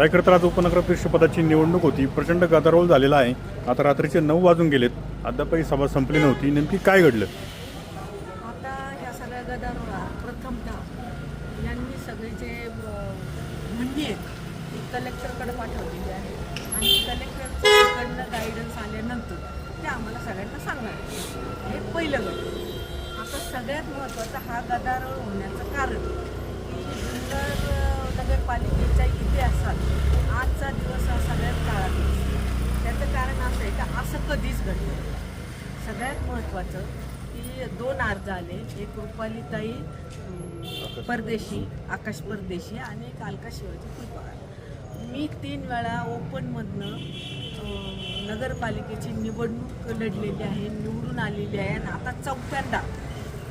काय आज उपनगराध्यक्ष पदाची निवडणूक होती. प्रचंड गदारोळ झालेला आहे. आता रात्रीचे नऊ वाजून गेलेत. अद्यापही सभा संपली नव्हती. नेमकी काय घडलं? आता या सगळ्या गदारोळात प्रथमतः यांनी सगळे जे अ, म्हणणी आहेत ती कलेक्टरकडे पाठवलेली आहे. आणि कलेक्टरकडनं गायडन्स आल्यानंतर ते आम्हाला सगळ्यांना सांगणार हे पहिलं गट आता सगळ्यात महत्त्वाचं हा गदारोळ होण्याचं कारण की नगरपालिकेच्या इतिहासात आजचा दिवस हा सगळ्यात काळा दिवस. त्याचं कारण असं आहे का असं कधीच घडलं. सगळ्यात महत्त्वाचं की दोन अर्ज आले एक रुपालीताई परदेशी आकाश परदेशी आणि एक अलका शिवाजी फुलपगार मी तीन वेळा ओपनमधनं नगरपालिकेची निवडणूक लढलेली आहे निवडून आलेली आहे आणि आता चौथ्यांदा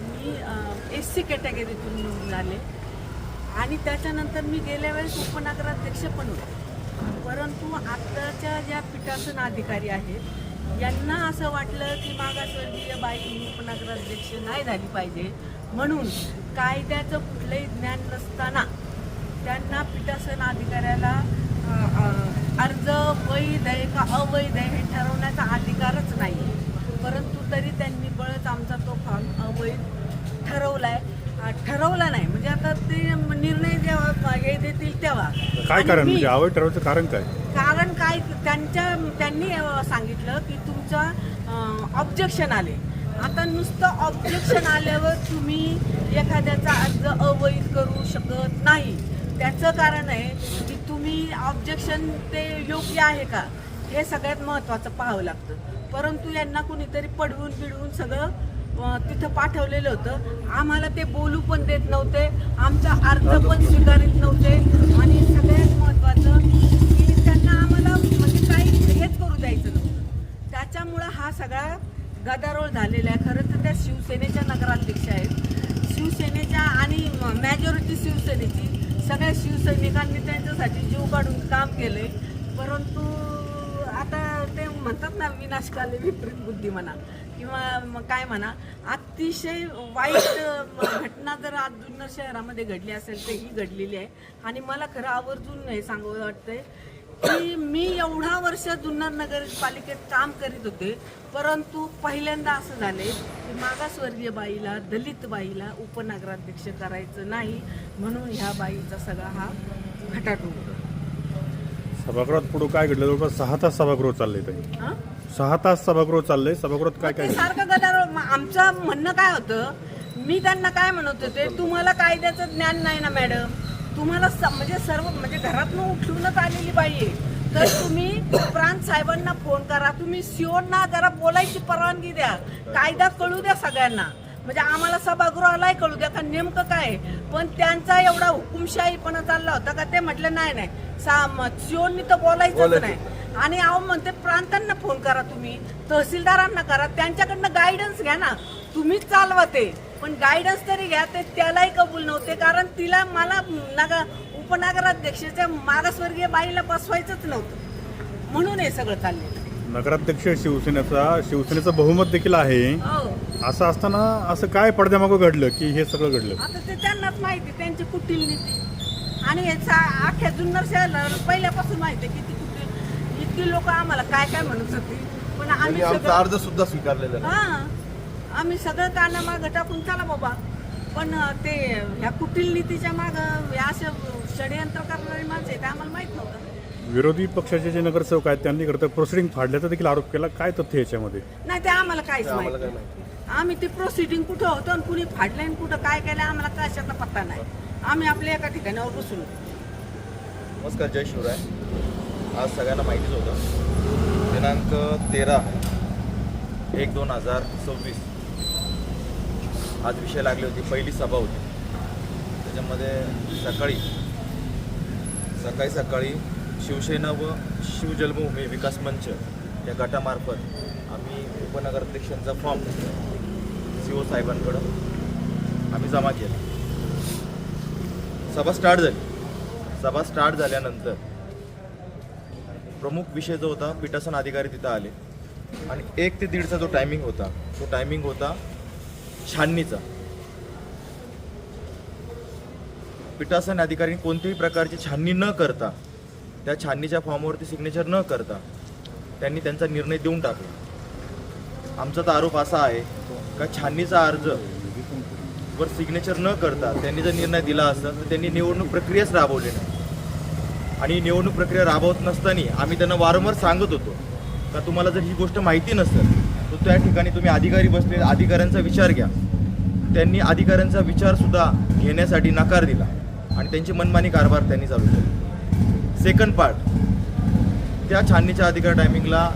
मी एस सी कॅटेगरीतून निवडून आले. आणि त्याच्यानंतर मी गेल्या वेळेस उपनगराध्यक्ष पण होते. परंतु आत्ताच्या ज्या पीठासन अधिकारी आहेत यांना असं वाटलं की मागासवर्गीय बाई उपनगराध्यक्ष नाही झाली पाहिजे. म्हणून कायद्याचं कुठलंही ज्ञान नसताना त्यांना पीठासन अधिकाऱ्याला अर्ज वैध आहे का अवैध आहे हे ठरवण्याचा अधिकारच नाही आहे परंतु तरी त्यांनी बळच आमचा तो फॉर्म अवैध ठरवला आहे ठरवला नाही. म्हणजे आता ते निर्णय जेव्हा हे देतील तेव्हा. काय कारण? म्हणजे आवड ठरवायचं कारण काय? कारण काय? त्यांच्या त्यांनी सांगितलं की तुमचं ऑब्जेक्शन आले. आता नुसतं ऑब्जेक्शन आल्यावर तुम्ही एखाद्याचा अर्ज अवैध करू शकत नाही. त्याचं कारण आहे की तुम्ही ऑब्जेक्शन ते योग्य आहे का? हे सगळ्यात महत्त्वाचं पाहावं लागतं. परंतु यांना कुणीतरी पडवून बिडवून सगळं तिथं पाठवलेलं होतं. आम्हाला ते बोलू पण देत नव्हते. आमचा अर्ज पण स्वीकारित नव्हते. आणि सगळ्यात महत्त्वाचं की त्यांना आम्हाला म्हणजे काही हेच करू द्यायचं नव्हतं. त्याच्यामुळं हा सगळा गदारोळ झालेला आहे. खरं तर त्या शिवसेनेच्या नगराध्यक्ष आहेत. शिवसेनेच्या आणि मॅजॉरिटी शिवसेनेची सगळ्या शिवसैनिकांनी त्यांच्यासाठी जीव काढून काम केलंय. परंतु आता ते म्हणतात ना विनाशकाले विपरीत बुद्धी म्हणा किंवा मग काय म्हणा अतिशय वाईट घटना जर आज जुन्नर शहरामध्ये घडली असेल तर ही घडलेली आहे. आणि मला खरं आवर्जून हे सांगू वाटतंय की मी एवढा वर्ष जुन्नर नगरपालिकेत काम करीत होते परंतु पहिल्यांदा असं झाले की मागासवर्गीय बाईला दलित बाईला उपनगराध्यक्ष करायचं नाही म्हणून ह्या बाईचा सगळा हा उडतो सभागृहात पुढे काय घडलं? जवळपास सहा तास सभागृह हां? सहा तास सभागृह चाललंय. सभागृहात काय ते काय? सारखं गदारोळ. आमचं म्हणणं काय होतं मी त्यांना काय म्हणत होते तुम्हाला कायद्याचं ज्ञान नाही ना मॅडम. तुम्हाला स- म्हणजे सर्व म्हणजे घरातनं उठूनच आलेली बाई आहे. तर तुम्ही प्रांत साहेबांना फोन करा. तुम्ही सिओंना जरा बोलायची परवानगी द्या. कायदा कळू द्या सगळ्यांना. म्हणजे आम्हाला सभागृहालाही कळू द्या. का नेमकं काय? आहे. पण त्यांचा एवढा हुकुमशाहीपणा चालला होता का? ते म्हटलं नाही नाही. सा सिओननी तर बोलायचंच नाही. आणि अहो म्हणते प्रांतांना फोन करा तुम्ही तहसीलदारांना करा त्यांच्याकडनं गायडन्स घ्या ना. तुम्हीच चालवा ते पण गायडन्स तरी घ्या ते त्यालाही कबूल नव्हते कारण तिला मला नगर उपनगराध्यक्षाच्या मागासवर्गीय बाईला बसवायचंच नव्हतं. म्हणून हे सगळं चाललेलं नगराध्यक्ष शिवसेनेचा शिवसेनेचं बहुमत देखील आहे. हो. असं असताना असं काय पडद्यामागं घडलं की हे सगळं घडलं? आता ते त्यांनाच माहिती त्यांची कुटील नीती. आणि हे सा- अख्ख्या जुन्नर शहराला पहिल्यापासून माहिती आहे किती कुटील इतकी लोक आम्हाला काय काय म्हणत होती? पण आम्ही त्यांनी आमचा सगळं अर्ज सुद्धा स्वीकारलेला नाही. हा. आम्ही सगळं काना माग टाकून चला बाबा. पण ते ह्या कुटील नीतीच्या माग असे षडयंत्र करणारी माणसं आहेत ते आम्हाला माहीत नव्हतं. विरोधी पक्षाचे जे नगरसेवक आहेत त्यांनी खरं तर प्रोसिडिंग फाडल्याचा देखील आरोप केला. काय तथ्य याच्यामध्ये? नाही ते आम्हाला काहीच ते आम्हाला माहीत काय नाही. माहिती आम्ही ते प्रोसिडिंग कुठं होतं आणि कुणी फाडलं आणि कुठं काय केलं आम्हाला कशाचा पत्ता नाही. आम्ही आपल्या एका ठिकाणावर बसून. नमस्कार जय शिवराय. आज सगळ्यांना माहितीच होतं. दिनांक तेरा एक दोन हजार सव्वीस. आज विषय लागली होती पहिली सभा होती. त्याच्यामध्ये सकाळी सकाळी सकाळी शिवसेना व शिवजन्मभूमी विकास मंच या गटामार्फत आम्ही उपनगराध्यक्षांचा फॉर्म सी ओ साहेबांकडं आम्ही जमा केला. सभा स्टार्ट झाली. सभा स्टार्ट झाल्यानंतर प्रमुख विषय जो होता पीठासन अधिकारी तिथं आले. आणि एक ते दीडचा जो टायमिंग होता तो टायमिंग होता छाननीचा. पीठासन अधिकारी कोणत्याही प्रकारची छाननी न करता त्या छाननीच्या फॉर्मवरती सिग्नेचर न करता त्यांनी त्यांचा निर्णय देऊन टाकला. आमचा तर आरोप असा आहे का छाननीचा अर्ज वर सिग्नेचर न करता त्यांनी जर निर्णय दिला असता तर त्यांनी निवडणूक प्रक्रियाच राबवली नाही. आणि निवडणूक प्रक्रिया राबवत नसताना आम्ही त्यांना वारंवार सांगत होतो. का तुम्हाला जर ही गोष्ट माहिती नसेल तर त्या ठिकाणी तुम्ही अधिकारी बसले अधिकाऱ्यांचा विचार घ्या. त्यांनी अधिकाऱ्यांचा विचारसुद्धा घेण्यासाठी नकार दिला आणि त्यांची मनमानी कारभार त्यांनी चालू केला. सेकंड पार्ट त्या छाननीच्या अधिकार टायमिंगला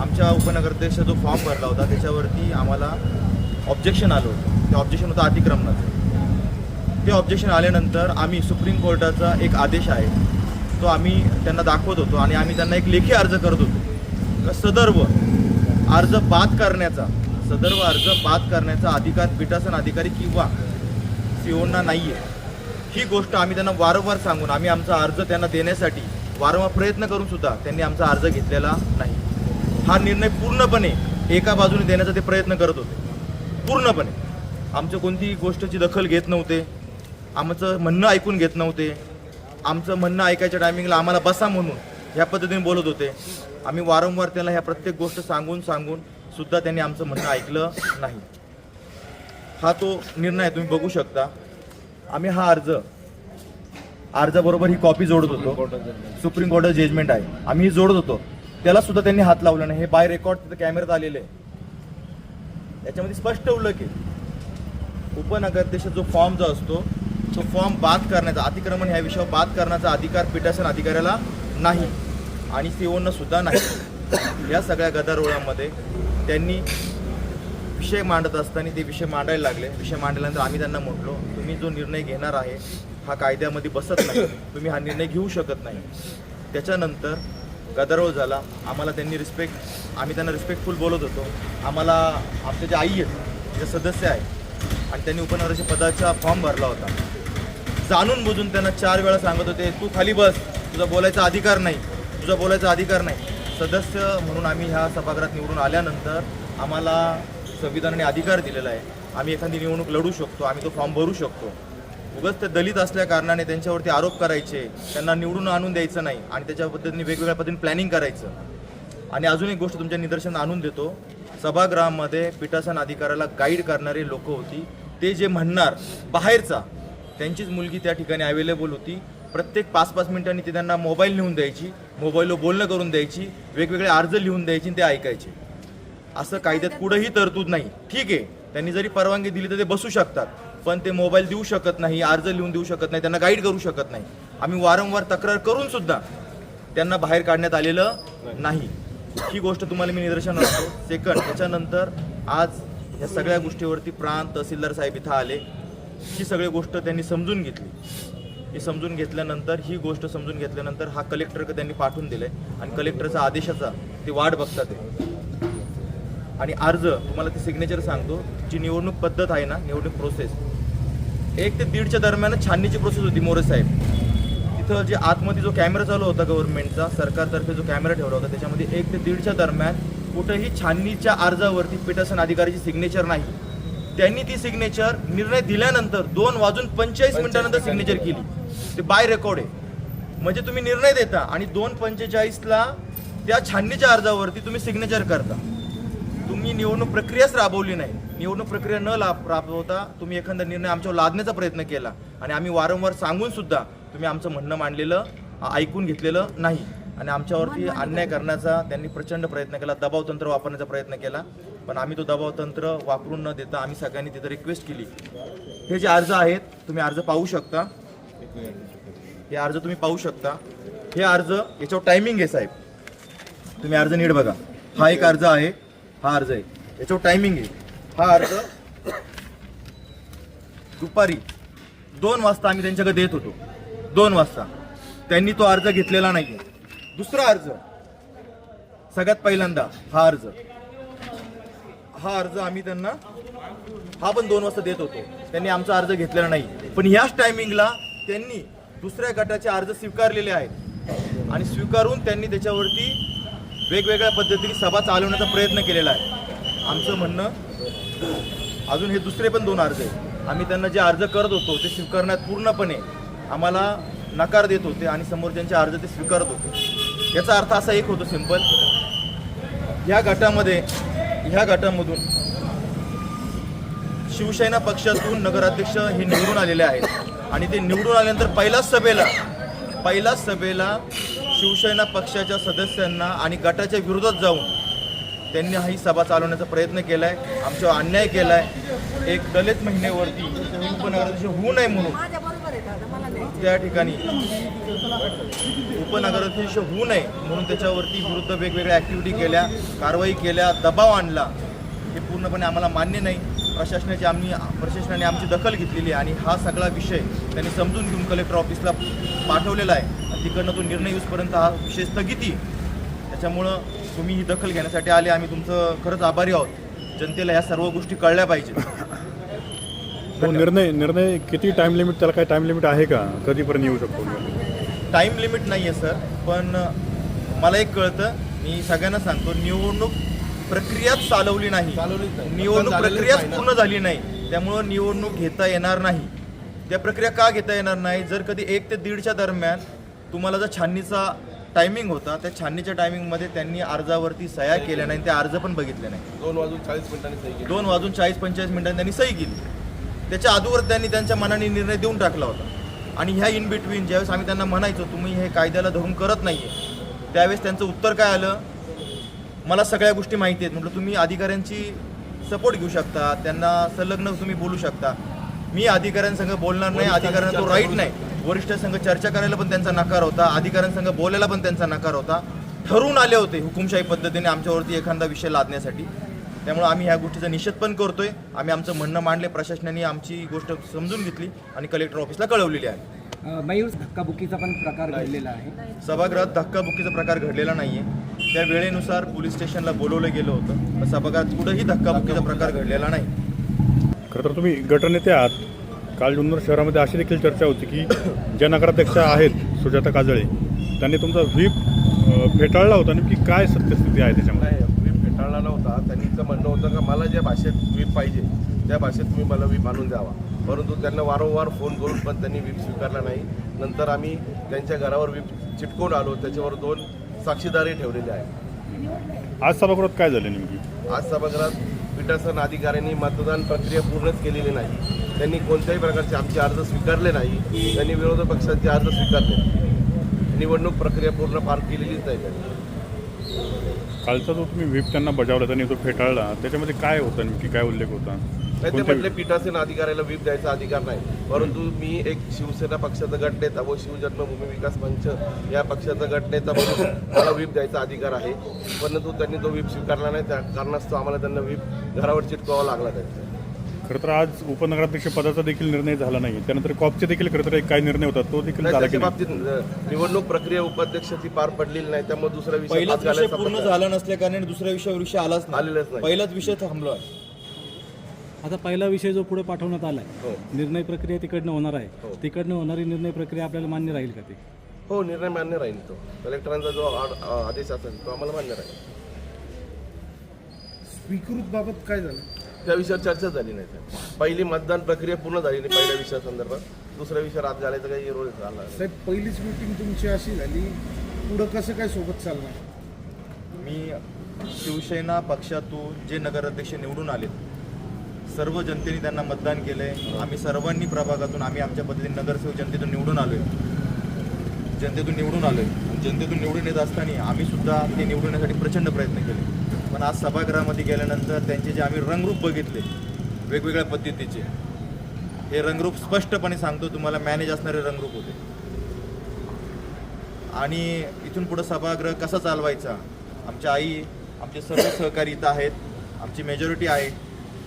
आमच्या उपनगराध्यक्ष जो फॉर्म भरला होता त्याच्यावरती आम्हाला ऑब्जेक्शन आलं होतं. ते ऑब्जेक्शन होतं अतिक्रमणाचं. ते ऑब्जेक्शन आल्यानंतर आम्ही सुप्रीम कोर्टाचा एक आदेश आहे तो आम्ही त्यांना दाखवत होतो आणि आम्ही त्यांना एक लेखी अर्ज करत होतो. सदर्व सदर्भ अर्ज बाद करण्याचा सदर्भ अर्ज बाद करण्याचा अधिकार पीठासन अधिकारी किंवा सीओना नाही आहे ही गोष्ट आम्ही त्यांना वारंवार सांगून आम्ही आमचा अर्ज त्यांना देण्यासाठी वारंवार प्रयत्न करून सुद्धा त्यांनी आमचा अर्ज घेतलेला नाही. हा निर्णय पूर्णपणे एका बाजूने देण्याचा ते प्रयत्न करत होते. पूर्णपणे. आमच्या कोणतीही गोष्टीची दखल घेत नव्हते. आमचं म्हणणं ऐकून घेत नव्हते. आमचं म्हणणं ऐकायच्या टायमिंगला आम्हाला बसा म्हणून ह्या पद्धतीने बोलत होते. आम्ही वारंवार त्याला ह्या प्रत्येक गोष्ट सांगून सांगून सुद्धा त्यांनी आमचं म्हणणं ऐकलं नाही. हा तो निर्णय आहे, तुम्ही बघू शकता. आम्ही हा अर्ज अर्जाबरोबर ही कॉपी जोडत होतो. सुप्रीम कोर्ट जजमेंट आहे. आम्ही ही जोडत होतो. त्याला सुद्धा त्यांनी हात लावला नाही. हे बाय रेकॉर्ड तिथं कॅमेऱ्यात आलेले आहे. याच्यामध्ये स्पष्ट उल्लेख आहे. उपनगराध्यक्ष जो फॉर्म जो असतो तो फॉर्म बाद करण्याचा अतिक्रमण ह्या विषयावर बाद करण्याचा अधिकार पीठासन अधिकाऱ्याला नाही आणि सीओनं सुद्धा नाही. या सगळ्या गदारोळामध्ये त्यांनी विषय मांडत असताना ते विषय मांडायला लागले. विषय मांडल्यानंतर आम्ही त्यांना म्हटलो तुम्ही जो निर्णय घेणार आहे हा कायद्यामध्ये बसत नाही. तुम्ही हा निर्णय घेऊ शकत नाही. त्याच्यानंतर गदारोळ झाला. आम्हाला त्यांनी रिस्पेक्ट आम्ही त्यांना रिस्पेक्टफुल बोलत होतो. आम्हाला आमच्या ज्या आई आहेत जे सदस्य आहेत आणि त्यांनी उपनगराच्या पदाचा फॉर्म भरला होता. जाणून बुजून त्यांना चार वेळा सांगत होते तू खाली बस तुझा बोलायचा अधिकार नाही तुझा बोलायचा अधिकार नाही. सदस्य म्हणून आम्ही ह्या सभागृहात निवडून आल्यानंतर आम्हाला संविधानाने अधिकार दिलेला आहे. आम्ही एखादी निवडणूक लढू शकतो आम्ही तो फॉर्म भरू शकतो. उगाच ते दलित असल्या कारणाने त्यांच्यावरती आरोप करायचे त्यांना निवडून आणून द्यायचं नाही आणि त्याच्या पद्धतीने वेगवेगळ्या पद्धतीने प्लॅनिंग करायचं. आणि अजून एक गोष्ट तुमच्या निदर्शन आणून देतो. सभागृहामध्ये पीठासन अधिकाराला गाईड करणारी लोक होती. ते जे म्हणणार बाहेरचा त्यांचीच मुलगी त्या ठिकाणी अवेलेबल होती. प्रत्येक पाच पाच मिनिटांनी ते त्यांना मोबाईल लिहून द्यायची. मोबाईलवर बोलणं करून द्यायची. वेगवेगळे अर्ज लिहून द्यायची आणि ते ऐकायचे. असं कायद्यात कुठंही तरतूद नाही. ठीक आहे. त्यांनी जरी परवानगी दिली तर ते बसू शकतात. पण ते मोबाईल देऊ शकत नाही अर्ज लिहून देऊ शकत नाही त्यांना गाईड करू शकत नाही. आम्ही वारंवार तक्रार करून सुद्धा त्यांना बाहेर काढण्यात आलेलं नाही. ही गोष्ट तुम्हाला मी निदर्शन असतो सेकंड त्याच्यानंतर आज या सगळ्या गोष्टीवरती प्रांत तहसीलदार साहेब इथं आले. ही सगळी गोष्ट त्यांनी समजून घेतली. ही समजून घेतल्यानंतर ही गोष्ट समजून घेतल्यानंतर हा कलेक्टरकडे त्यांनी पाठवून दिलाय आणि कलेक्टरचा आदेशाचा ते वाट बघतात आहे आणि अर्ज तुम्हाला ते सिग्नेचर सांगतो जी निवडणूक पद्धत आहे ना निवडणूक प्रोसेस एक ते दीडच्या दरम्यान छाननीची प्रोसेस होती मोरे साहेब. तिथं जे आतमध्ये जो कॅमेरा चालू होता गव्हर्नमेंटचा सरकारतर्फे जो कॅमेरा ठेवला होता त्याच्यामध्ये एक ते दीडच्या दरम्यान कुठंही छाननीच्या अर्जावरती पिटासन अधिकाऱ्याची सिग्नेचर नाही. त्यांनी ती सिग्नेचर निर्णय दिल्यानंतर दोन वाजून पंचेचाळीस मिनिटानंतर सिग्नेचर केली. ते बाय रेकॉर्ड आहे. म्हणजे तुम्ही निर्णय देता आणि दोन पंचेचाळीसला त्या छाननीच्या अर्जावरती तुम्ही सिग्नेचर करता. तुम्ही निवडणूक प्रक्रियाच राबवली नाही. निवडणूक प्रक्रिया न लाभ राबवता तुम्ही एखादा निर्णय आमच्यावर लादण्याचा प्रयत्न केला. आणि आम्ही वारंवार सांगून सुद्धा तुम्ही आमचं म्हणणं मांडलेलं ऐकून घेतलेलं नाही. आणि आमच्यावरती अन्याय करण्याचा त्यांनी प्रचंड प्रयत्न केला दबाव तंत्र वापरण्याचा प्रयत्न केला. पण आम्ही तो दबाव तंत्र वापरून न देता आम्ही सगळ्यांनी तिथं रिक्वेस्ट केली. हे जे अर्ज आहेत तुम्ही अर्ज पाहू शकता. हे अर्ज तुम्ही पाहू शकता. हे अर्ज याच्यावर टायमिंग आहे साहेब. तुम्ही अर्ज नीट बघा. हा एक अर्ज आहे हा अर्ज आहे. याच्यावर टायमिंग आहे. हा अर्ज दुपारी दोन वाजता आम्ही त्यांच्याकडे देत होतो. दोन वाजता. त्यांनी तो अर्ज घेतलेला नाही दुसरा अर्ज सगळ्यात पहिल्यांदा हा अर्ज. हा अर्ज आम्ही त्यांना हा पण दोन वाजता देत होतो. त्यांनी आमचा अर्ज घेतलेला नाही. पण ह्याच टायमिंगला त्यांनी दुसऱ्या गटाचे अर्ज स्वीकारलेले आहेत. आणि स्वीकारून त्यांनी त्याच्यावरती वेगवेगळ्या पद्धतीने सभा चालवण्याचा प्रयत्न केलेला आहे. आमचं म्हणणं अजून हे दुसरे पण दोन अर्ज आहेत. आम्ही त्यांना जे अर्ज करत होतो ते स्वीकारण्यात पूर्णपणे आम्हाला नकार देत होते आणि समोरच्यांचे अर्ज ते स्वीकारत होते. याचा अर्थ असा एक होतो सिंपल या गटामध्ये ह्या गटामधून शिवसेना पक्षातून नगराध्यक्ष हे निवडून आलेले आहेत. आणि ते निवडून आल्यानंतर पहिल्याच सभेला पहिल्याच सभेला शिवसेना पक्षाच्या सदस्यांना आणि गटाच्या विरोधात जाऊन त्यांनी ही सभा चालवण्याचा प्रयत्न केला आहे आमच्यावर अन्याय केला आहे एक दलित महिनेवरती उपनगराध्यक्ष होऊ नये म्हणून माझ्या बरोबर आहे दादा मला नाही त्या ठिकाणी उपनगराध्यक्ष होऊ नये म्हणून त्याच्यावरती विरुद्ध वेगवेगळ्या ॲक्टिव्हिटी केल्या कारवाई केल्या दबाव आणला हे पूर्णपणे आम्हाला मान्य नाही. प्रशासनाची आम्ही प्रशासनाने आमची दखल घेतलेली आहे आणि हा सगळा विषय त्यांनी समजून घेऊन कलेक्टर ऑफिसला पाठवलेला आहे. आणि तिकडनं तो निर्णय येऊसपर्यंत हा विषय स्थगिती त्याच्यामुळं तुम्ही ही दखल घेण्यासाठी आले. आम्ही तुमचं खरंच आभारी आहोत. जनतेला ह्या सर्व गोष्टी कळल्या पाहिजेत. तो निर्णय निर्णय किती टाइम लिमिट त्याला काय टाइम लिमिट आहे का? कधीपर्यंत येऊ शकतो? टाईम लिमिट नाही आहे सर पण मला एक कळतं मी सगळ्यांना सांगतो निवडणूक प्रक्रियाच चालवली नाही. निवडणूक प्रक्रियाच. पूर्ण झाली नाही. त्यामुळं निवडणूक घेता येणार नाही. त्या प्रक्रिया का घेता येणार नाही? जर कधी एक ते दीडच्या दरम्यान तुम्हाला जर छाननीचा टायमिंग होता त्या छाननीच्या टायमिंगमध्ये त्यांनी अर्जावरती सह्या केल्या नाही ते अर्ज पण बघितले नाही. दोन वाजून चाळीस मिनिटांनी सही केली. दोन वाजून चाळीस पंचेचाळीस मिनिटांनी त्यांनी सही केली. त्याच्या अगोदर त्यांनी त्यांच्या मनाने निर्णय देऊन टाकला होता. आणि ह्या इन बिटवीन ज्यावेळेस आम्ही त्यांना म्हणायचो तुम्ही हे कायद्याला धरून करत नाही आहे त्यावेळेस त्यांचं उत्तर काय आलं? मला सगळ्या गोष्टी माहिती आहेत. म्हटलं तुम्ही अधिकाऱ्यांची सपोर्ट घेऊ शकता. त्यांना संलग्न तुम्ही बोलू शकता. मी अधिकाऱ्यांसंग बोलणार नाही अधिकाऱ्यांना तो राईट नाही. वरिष्ठांसंग चर्चा करायला पण त्यांचा नकार होता. अधिकाऱ्यांसंग बोलायला पण त्यांचा नकार होता. ठरवून आले होते हुकुमशाही पद्धतीने आमच्यावरती एखादा विषय लादण्यासाठी. त्यामुळे आम्ही ह्या गोष्टीचा निषेध पण करतोय. आम्ही आमचं म्हणणं मांडले प्रशासनाने आमची गोष्ट समजून घेतली आणि कलेक्टर ऑफिसला कळवलेली आहे. मयूर धक्काबुक्कीचा पण प्रकार घडलेला आहे. सभागृहात धक्काबुक्कीचा प्रकार घडलेला नाहीये. त्या वेळेनुसार पोलीस स्टेशनला बोलवलं गेलं होतं पण सभागृहात कुठंही धक्काबुक्कीचा प्रकार घडलेला नाही. खरं तर तुम्ही गटनेते आहात. काल जुन्नर शहरामध्ये अशी देखील चर्चा होती की ज्या नगराध्यक्ष आहेत सुजाता काजळे. त्यांनी तुमचा व्हीप फेटाळला होता. नेमकी काय सत्यस्थिती आहे त्याच्यामध्ये? फेटाळला नव्हता. त्यांचं म्हणणं होतं का मला ज्या भाषेत व्हीप पाहिजे त्या भाषेत तुम्ही मला व्हीप आणून द्यावा. परंतु त्यांना वारंवार फोन करून पण त्यांनी व्हीप स्वीकारला नाही. नंतर आम्ही त्यांच्या घरावर व्हीप चिटकवून आलो. त्याच्यावर दोन साक्षीदारही ठेवलेले आहे आज सभागृहात काय झालं नेमकी? आज सभागृहात पीठासन अधिकाऱ्यांनी मतदान प्रक्रिया पूर्णच केलेली नाही. त्यांनी कोणत्याही प्रकारचे आमचे अर्ज स्वीकारले नाही. त्यांनी विरोधी पक्षांचे अर्ज स्वीकारले. निवडणूक प्रक्रिया पूर्ण पार केलेलीच नाही त्यांनी. कालचा जो तुम्ही व्हीप त्यांना बजावला त्यांनी तो फेटाळला त्याच्यामध्ये काय होतं नेमकी? काय उल्लेख होता? नाही ते म्हटले पीठासीन अधिकाऱ्याला व्हीप द्यायचा अधिकार नाही. परंतु मी एक शिवसेना पक्षाचा गटनेता व शिवजन्मभूमी विकास मंच या पक्षाचा गटनेता म्हणून मला व्हीप द्यायचा अधिकार आहे. परंतु त्यांनी तो व्हीप स्वीकारला नाही त्या कारणास्तव आम्हाला त्यांना व्हीप घरावर चिटकावा लागला त्यांचा. खरं तर आज उपनगराध्यक्ष पदाचा देखील निर्णय झाला नाही. त्यानंतर कॉपचे देखील खरं तर एक काय निर्णय होता तो देखील झाला की त्याच्या नाही? बाबतीत निवडणूक प्रक्रिया उपाध्यक्षाची पार पडलेली नाही त्यामुळे दुसरा विषय पहिलाच विषय घालायचा पूर्ण. झाला नसल्या कारणाने दुसऱ्या विषयावर विषय आलाच आलेलाच नाही. नाही. पहिलाच विषय थांबलो आहे. आता पहिला विषय जो पुढे पाठवण्यात आलाय हो. निर्णय प्रक्रिया तिकडनं होणार आहे. हो. तिकडनं होणारी निर्णय प्रक्रिया आपल्याला मान्य राहील का ती? हो निर्णय मान्य राहील तो. कलेक्टरांचा जो आड- आदेश असेल तो आम्हाला मान्य राहील. स्वीकृत बाबत काय झालं? त्या विषयावर चर्चा झाली नाही सर. पहिली मतदान प्रक्रिया पूर्ण झाली नाही पहिल्या विषयासंदर्भात दुसऱ्या विषयावर आज घालायचा काही रोल झाला. नाही. साहेब पहिलीच मीटिंग तुमची अशी झाली पुढं कसं काय सोबत चालणार? मी शिवसेना पक्षातून जे नगराध्यक्ष निवडून आलेत सर्व जनतेने त्यांना मतदान केलंय. आम्ही सर्वांनी प्रभागातून आम्ही आमच्या पद्धतीने नगरसेवक जनतेतून निवडून आलोय. जनतेतून निवडून आलोय. आणि जनतेतून निवडून येत असताना आम्ही सुद्धा ते निवडून येण्यासाठी प्रचंड प्रयत्न केले. पण आज सभागृहामध्ये गेल्यानंतर त्यांचे जे आम्ही रंगरूप बघितले वेगवेगळ्या पद्धतीचे हे रंगरूप स्पष्टपणे सांगतो तुम्हाला मॅनेज असणारे रंगरूप होते. आणि इथून पुढं सभागृह कसा चालवायचा? आमच्या आई आमचे सर्व सहकारी इथं आहेत आमची मेजॉरिटी आहे.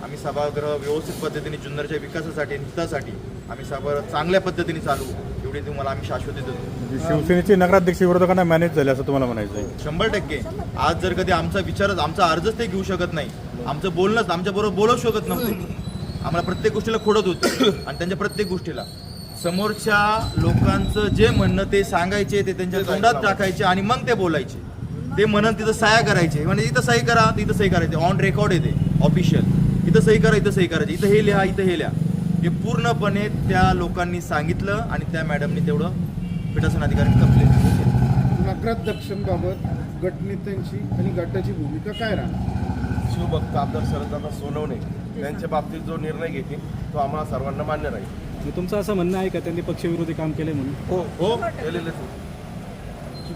आम्ही सभागृह व्यवस्थित पद्धतीने जुन्नरच्या विकासासाठी हितासाठी आम्ही सभागृह चांगल्या पद्धतीने चालू एवढी तुम्हाला आम्ही शाश्वती देतो. म्हणजे शिवसेनेचे नगराध्यक्ष विरोधकांना मॅनेज झाले असं तुम्हाला म्हणायचं आहे शंभर टक्के. आज जर कधी आमचा विचारच आमचा अर्जच ते घेऊ शकत नाही. आमचं बोलणंच आमच्याबरोबर बोलू शकत नव्हते. आम्हाला प्रत्येक गोष्टीला खोडत होते. आणि त्यांच्या प्रत्येक गोष्टीला. समोरच्या लोकांचं जे म्हणणं ते सांगायचे ते त्यांच्या तोंडात टाकायचे आणि मग ते बोलायचे. ते म्हणून तिथं सह्या करायचे. म्हणजे इथं सही करा तिथं सही करायचे. ऑन रेकॉर्ड येते. ऑफिशियल इथं सही करा इथं सही करायची. इथं हे लिहा इथं हे लिहा. हे पूर्णपणे त्या लोकांनी सांगितलं आणि त्या मॅडमनी तेवढं पीठासन अधिकाऱ्यांनी कंप्लेंट केली नगराध्यक्षांबाबत गटनेत्यांची आणि गटाची भूमिका काय राहणार? शिवभक्त आमदार शरददादा सोनवणे त्यांच्या बाबतीत जो निर्णय घेतील तो आम्हाला सर्वांना मान्य राहील. मग तुमचं असं म्हणणं आहे का? त्यांनी पक्षविरोधी काम केले म्हणून. हो हो केलेलेच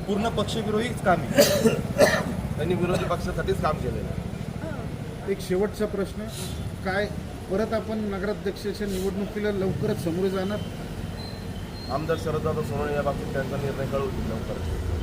पूर्ण पक्षविरोधीच काम आहे. त्यांनी विरोधी पक्षासाठीच काम केलेलं आहे. एक शेवटचा प्रश्न काय परत आपण नगराध्यक्षाच्या निवडणुकीला लवकरच समोर जाणार. आमदार शरददादा सोनवणे या बाबतीत त्यांचा निर्णय कळवतील लवकरच.